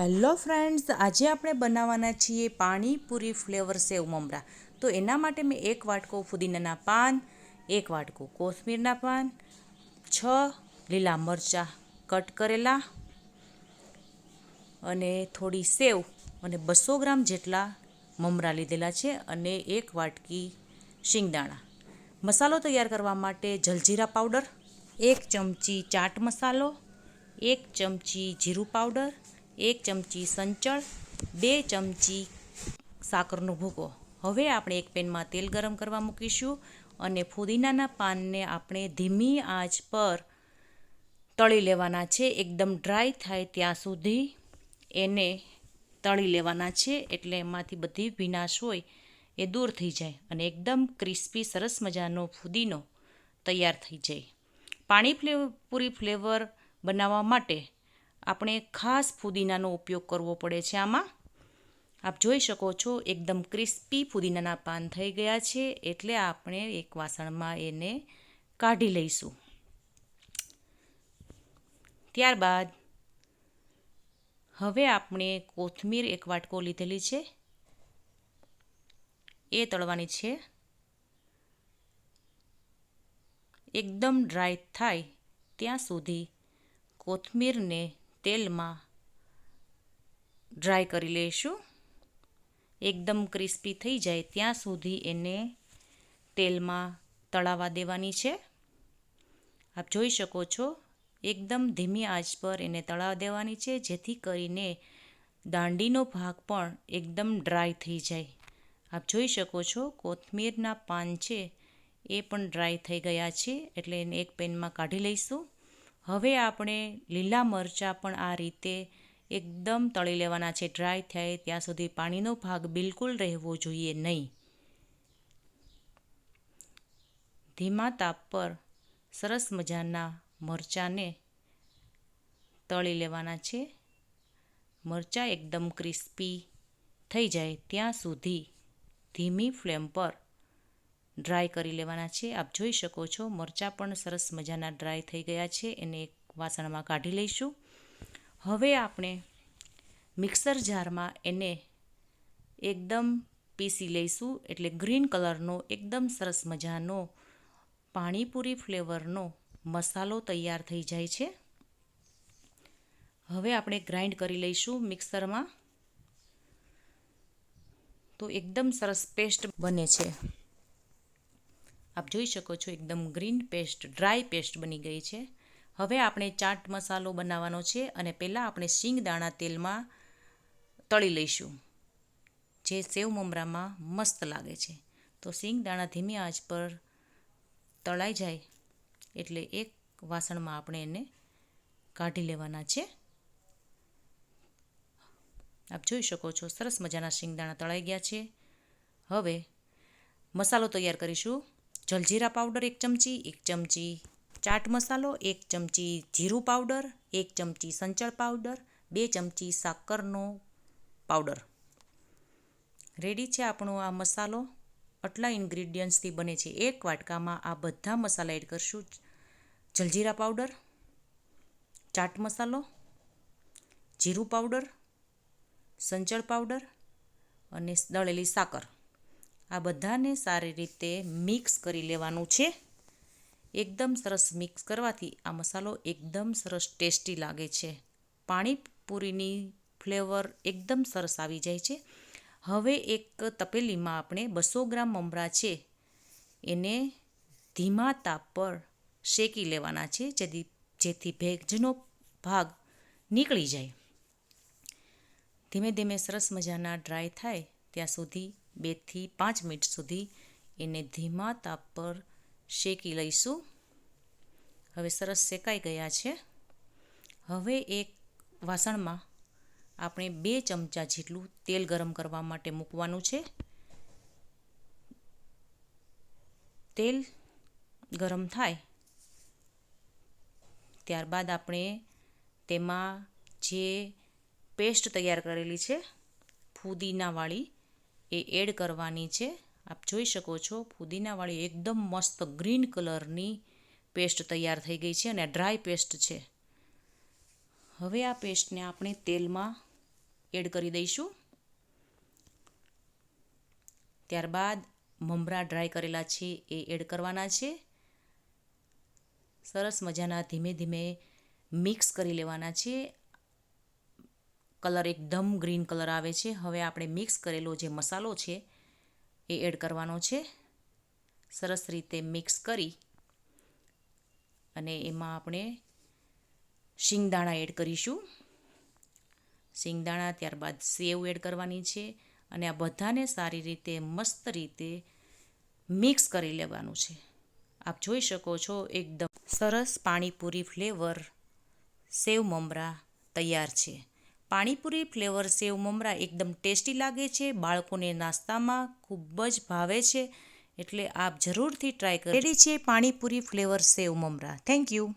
Hello friends, આજે આપણે બનાવવાના છીએ પાણીપુરી ફ્લેવર સેવ મમરા. તો એના માટે મેં એક વાટકો ફુદીનાના પાન, એક વાટકો કોથમીરના પાન, છ લીલા મરચાં કટ કરેલા અને થોડી સેવ અને બસો ગ્રામ જેટલા મમરા લીધેલા છે અને એક વાટકી શિંગદાણા. મસાલો તૈયાર કરવા માટે જલજીરા પાવડર, એક ચમચી ચાટ મસાલો, એક ચમચી જીરું પાવડર એક ચમચી સંચળ, બે ચમચી સાકરનો ભૂકો. હવે આપણે એક પેનમાં તેલ ગરમ કરવા મૂકીશું અને ફુદીનાના પાનને આપણે ધીમી આંચ પર તળી લેવાના છે. એકદમ ડ્રાય થાય ત્યાં સુધી એને તળી લેવાના છે એટલે એમાંથી બધી ભીનાશ હોય એ દૂર થઈ જાય અને એકદમ ક્રિસ્પી, સરસ મજાનો ફુદીનો તૈયાર થઈ જાય. પાણી ફ્લેવર પૂરી ફ્લેવર બનાવવા માટે આપણે ખાસ ફુદીનાનો ઉપયોગ કરવો પડે છે આમાં. આપ જોઈ શકો છો, એકદમ ક્રિસ્પી ફુદીનાના પાન થઈ ગયા છે, એટલે આપણે એક વાસણમાં એને કાઢી લઈશું. ત્યારબાદ હવે આપણે કોથમીર એક વાટકો લીધેલી છે. એ તળવાની છે. એકદમ ડ્રાય થાય ત્યાં સુધી કોથમીરને તેલમાં ડ્રાય કરી લઈશું એકદમ ક્રિસ્પી થઈ જાય ત્યાં સુધી એને તેલમાં તળાવા દેવાની છે. આપ જોઈ શકો છો, એકદમ ધીમી આંચ પર એને તળાવ દેવાની છે, જેથી કરીને દાંડીનો ભાગ પણ એકદમ ડ્રાય થઈ જાય. આપ જોઈ શકો છો, કોથમીરના પાન છે, એ પણ ડ્રાય થઈ ગયા છે, એટલે એને એક પેનમાં કાઢી લઈશું. હવે આપણે લીલા મરચાં પણ આ રીતે એકદમ તળી લેવાના છે. ડ્રાય થાય ત્યાં સુધી પાણીનો ભાગ બિલકુલ રહેવો જોઈએ નહીં. ધીમા તાપ પર સરસ મજાના મરચાંને તળી લેવાના છે. મરચાં એકદમ ક્રિસ્પી થઈ જાય ત્યાં સુધી ધીમી ફ્લેમ પર ડ્રાય કરી લેવાના છે. આપ જોઈ શકો છો, મરચાં પણ સરસ મજાના ડ્રાય થઈ ગયા છે. એને એક વાસણમાં કાઢી લઈશું. હવે આપણે મિક્સર જારમાં એને એકદમ પીસી લઈશું. એટલે ગ્રીન કલરનો, એકદમ સરસ મજાનો પાણીપુરી ફ્લેવરનો મસાલો તૈયાર થઈ જાય છે. હવે આપણે ગ્રાઇન્ડ કરી લઈશું મિક્સરમાં. તો એકદમ સરસ પેસ્ટ બને છે. આપ જોઈ શકો છો એકદમ ગ્રીન પેસ્ટ ડ્રાય પેસ્ટ બની ગઈ છે. હવે આપણે ચાટ મસાલો બનાવવાનો છે અને પહેલાં આપણે શીંગદાણા તેલમાં તળી લઈશું, જે સેવ મમરામાં મસ્ત લાગે છે. તો શીંગદાણા ધીમી આંચ પર તળાઈ જાય એટલે એક વાસણમાં આપણે એને કાઢી લેવાના છે. આપ જોઈ શકો છો સરસ મજાના શિંગદાણા તળાઈ ગયા છે. હવે મસાલો તૈયાર કરીશું. જલજીરા પાવડર એક ચમચી એક ચમચી ચાટ મસાલો, એક ચમચી જીરું પાવડર, એક ચમચી સંચળ પાવડર, બે ચમચી સાકરનો પાવડર. રેડી છે આપણો આ મસાલો? આટલા ઇન્ગ્રીડિયન્ટ્સથી બને છે. એક વાટકામાં આ બધા મસાલા એડ કરશું. જલજીરા પાવડર, ચાટ મસાલો, જીરું પાવડર, સંચળ પાવડર અને દળેલી સાકર. આ બધાને સારી રીતે મિક્સ કરી લેવાનું છે. એકદમ સરસ મિક્સ કરવાથી આ મસાલો એકદમ સરસ ટેસ્ટી લાગે છે. પાણીપુરીની ફ્લેવર એકદમ સરસ આવી જાય છે. હવે એક તપેલીમાં આપણે બસો ગ્રામ મમરા છે, એને ધીમા તાપ પર શેકી લેવાના છે, જેથી જેથી ભેજનો ભાગ નીકળી જાય. ધીમે ધીમે સરસ મજાના ડ્રાય થાય, ત્યાં સુધી બેથી પાંચ મિનિટ સુધી એને ધીમા તાપ પર શેકી લઈશું. હવે સરસ શેકાઈ ગયા છે. હવે એક વાસણમાં આપણે બે ચમચા જેટલું તેલ ગરમ કરવા માટે મૂકવાનું છે. તેલ ગરમ થાય ત્યારબાદ આપણે તેમાં જે પેસ્ટ તૈયાર કરેલી છે, ફુદીનાવાળી એ એડ કરવાની છે. આપ જોઈ શકો છો, ફુદીનાવાળી એકદમ મસ્ત ગ્રીન કલરની પેસ્ટ તૈયાર થઈ ગઈ છે અને ડ્રાય પેસ્ટ છે. હવે આ પેસ્ટને આપણે તેલમાં એડ કરી દઈશું. ત્યારબાદ મમરા ડ્રાય કરેલા છે એ એડ કરવાના છે. સરસ મજાના ધીમે ધીમે મિક્સ કરી લેવાના છે. કલર એકદમ ગ્રીન કલર આવે છે. હવે આપણે મિક્સ કરેલો જે મસાલો છે એ એડ કરવાનો છે. સરસ રીતે મિક્સ કરી અને એમાં આપણે શિંગદાણા એડ કરીશું. શિંગદાણા ત્યારબાદ સેવ એડ કરવાની છે અને આ બધાને સારી રીતે મસ્ત રીતે મિક્સ કરી લેવાનું છે. આપ જોઈ શકો છો એકદમ સરસ પાણીપુરી ફ્લેવર સેવ મમરા તૈયાર છે. પાણીપુરી ફ્લેવર સેવ મમરા એકદમ ટેસ્ટી લાગે છે, બાળકોને નાસ્તામાં ખૂબ જ ભાવે છે, એટલે આપ જરૂરથી ટ્રાય કરો. છે પાણીપુરી ફ્લેવર સેવ મમરા. Thank you